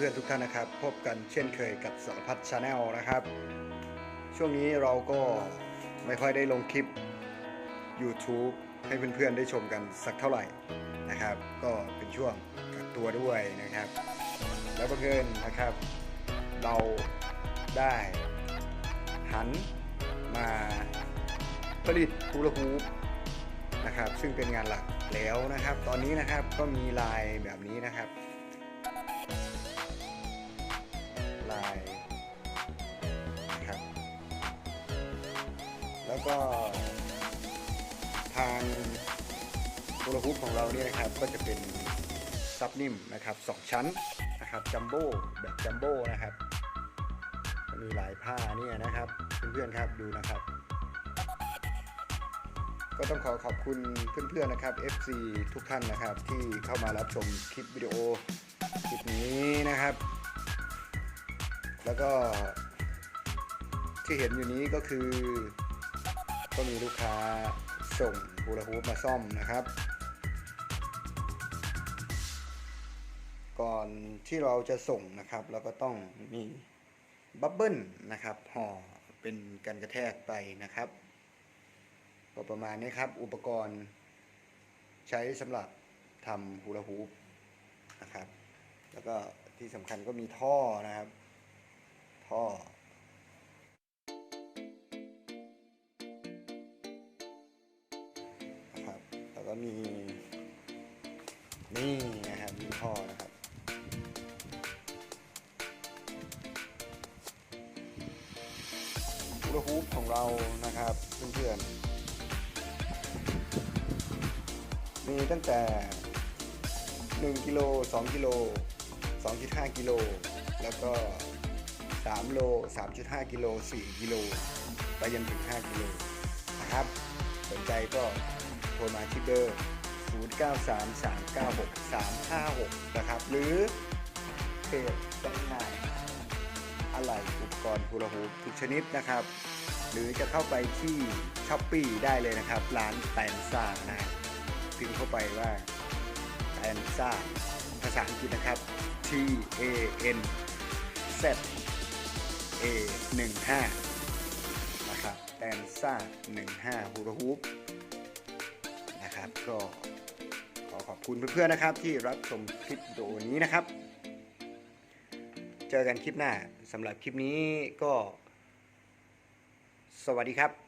เพื่อนๆทุกท่านนะครับ พบกันเช่นเคยกับสารพัดชาแนลนะครับ ช่วงนี้เราก็ไม่ค่อยได้ลงคลิป YouTube ให้เพื่อนๆได้ชมกันสักเท่าไหร่นะครับ ก็เป็นช่วงกักตัวด้วยนะครับ แล้วบังเอิญนะครับ เราได้หันมาผลิตฮูลาฮูปนะครับ ซึ่งเป็นงานหลักแล้วนะครับ ตอนนี้นะครับก็มีลายแบบนี้นะครับ แล้วก็ทางโฮลาฮูปของเราเนี่ยนะครับก็จะเป็นซับนิ่มนะครับสองชั้นนะครับจัมโบ้แบบจัมโบ้นะครับมีหลายผ้าเนี่ยนะครับเพื่อนๆครับดูนะครับ ก็ต้องขอขอบคุณเพื่อนๆนะครับ FC ทุกท่านนะครับที่เข้ามารับชมคลิปวิดีโอคลิปนี้นะครับ แล้วก็ที่เห็นอยู่นี้ก็คือ ก็มีลูกค้าส่งฮูลาฮูปมาซ่อมนะครับ ก่อนที่เราจะส่งนะครับ เราก็ต้องมีบับเบิ้ลนะครับห่อเป็นกันกระแทกไปนะครับก็ประมาณนี้ครับอุปกรณ์ใช้สำหรับทำฮูลาฮูปนะครับ แล้วก็ที่สำคัญก็มีท่อนะครับ ก็มี นี่นะครับมีท่อนะครับฮูลฮูปของเรานะครับเพื่อนๆมีตั้งแต่ 1กิโล2กิโล2.5กิโลแล้วก็ 3 โล 3.5 กิโล 4 กิโล ไปยันถึง 5 กิโลนะครับ สนใจก็ โทรมาที่เบอร์ 093396356 นะครับ หรือเพจจำหน่ายอะไหล่อุปกรณ์ฮูลาฮูปทุกชนิดนะครับ หรือจะเข้าไปที่ช้อปปีได้เลยนะครับ ร้านแตนซ่านะพิมพ์เข้าไปว่าแตนซ่าภาษาอังกฤษนะครับ T A N Z A 1 5นะครับแตนซ่า15ฮูลาฮูป นะครับ ก็ขอขอบคุณเพื่อนๆนะครับ ที่รับชมคลิปวิดีโอนี้นะครับ เจอกันคลิปหน้าสำหรับคลิปนี้ก็ สวัสดีครับ